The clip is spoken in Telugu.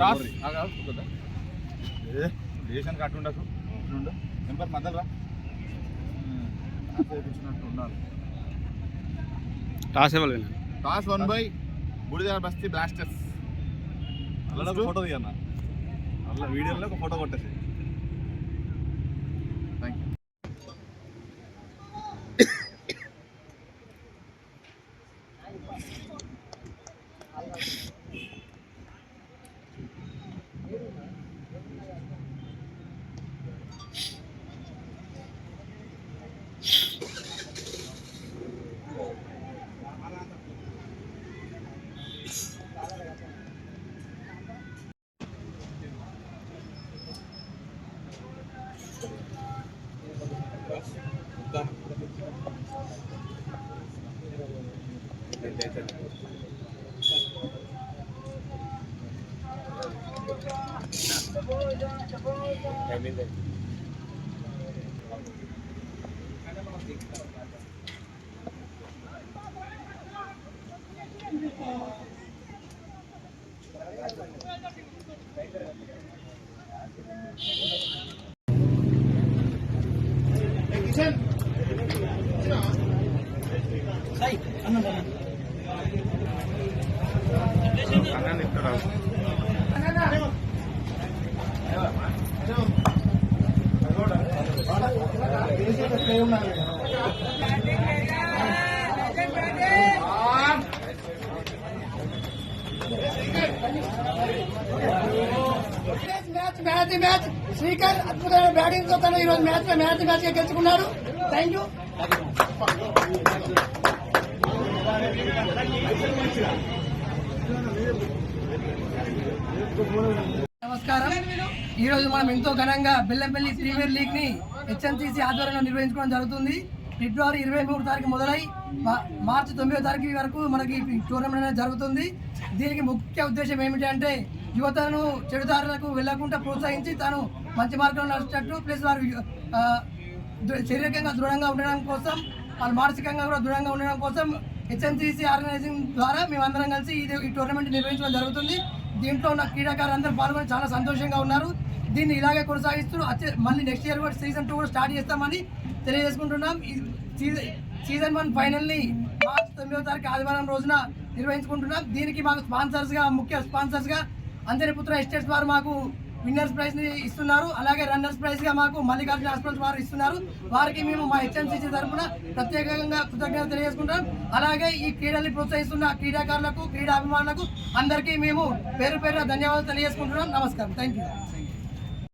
టాస్ ఉన్నారు ఏ? రేషన్ కట్టు ఉండకు ఉండు నెంబర్ మద్దలు రా టాస్ వేయించినట్టు ఉండాలి టాస్ ఇవ్వాలి టాస్ వన్ బై బుడిదాల బస్తీ బ్లాస్టర్స్ అలా ఫోటో తీయన్న. అలా వీడియోలో ఒక ఫోటో కొట్టేసి はい、あの、మ్యాచ్ మ్యాచ్ మ్యాచ్ శ్రీకర్ అద్భుతమైన బ్యాటింగ్ తో తను ఈ రోజు మ్యాచ్ మ్యాచ్ మ్యాచ్ గా గెలుచుకున్నాడు థ్యాంక్ యూ నమస్కారం. ఈ రోజు మనం ఎంతో ఘనంగా బెల్లంపల్లి ప్రీమియర్ లీగ్ని హెచ్ఎన్సీసీ ఆధ్వర్యంలో నిర్వహించుకోవడం జరుగుతుంది. ఫిబ్రవరి ఇరవై మూడు తారీఖు మొదలై మా- మార్చి తొమ్మిదో తారీఖు వరకు మనకి టోర్నమెంట్ అనేది జరుగుతుంది. దీనికి ముఖ్య ఉద్దేశం ఏమిటంటే యువతను చెడుదారులకు వెళ్ళకుండా ప్రోత్సహించి తాను మంచి మార్గంలో నడిచేటట్టు ప్లస్ వారు శారీరకంగా దృఢంగా ఉండడం కోసం వాళ్ళు మానసికంగా కూడా దృఢంగా ఉండడం కోసం హెచ్ఎంసీసీ ఆర్గనైజింగ్ ద్వారా మేమందరం కలిసి ఇది ఈ టోర్నమెంట్ నిర్వహించడం జరుగుతుంది. దీంట్లో ఉన్న క్రీడాకారులందరూ పాల్గొని చాలా సంతోషంగా ఉన్నారు. దీన్ని ఇలాగే కొనసాగిస్తూ వచ్చే మళ్ళీ నెక్స్ట్ ఇయర్ కూడా సీజన్ టూ కూడా స్టార్ట్ చేస్తామని తెలియజేసుకుంటున్నాం. సీజన్ సీజన్ వన్ ఫైనల్ని మార్చి తొమ్మిదో తారీఖు ఆదివారం రోజున నిర్వహించుకుంటున్నాం. దీనికి మాకు స్పాన్సర్స్గా ముఖ్య స్పాన్సర్స్గా అంజనీపుత్ర ఎస్టేట్స్ వారు మాకు విన్నర్స్ ప్రైజ్ని ఇస్తున్నారు. అలాగే రన్నర్స్ ప్రైజ్గా మాకు మల్లికార్జున హాస్పిటల్స్ వారు ఇస్తున్నారు. వారికి మేము మా హెచ్ఎంసీసీ తరఫున ప్రత్యేకంగా కృతజ్ఞతలు తెలియజేసుకుంటాం అలాగే ఈ క్రీడల్ని ప్రోత్సహిస్తున్న క్రీడాకారులకు క్రీడా అభిమానులకు అందరికీ మేము పేరు పేరు ధన్యవాదాలు తెలియజేసుకుంటున్నాం. నమస్కారం. Thank you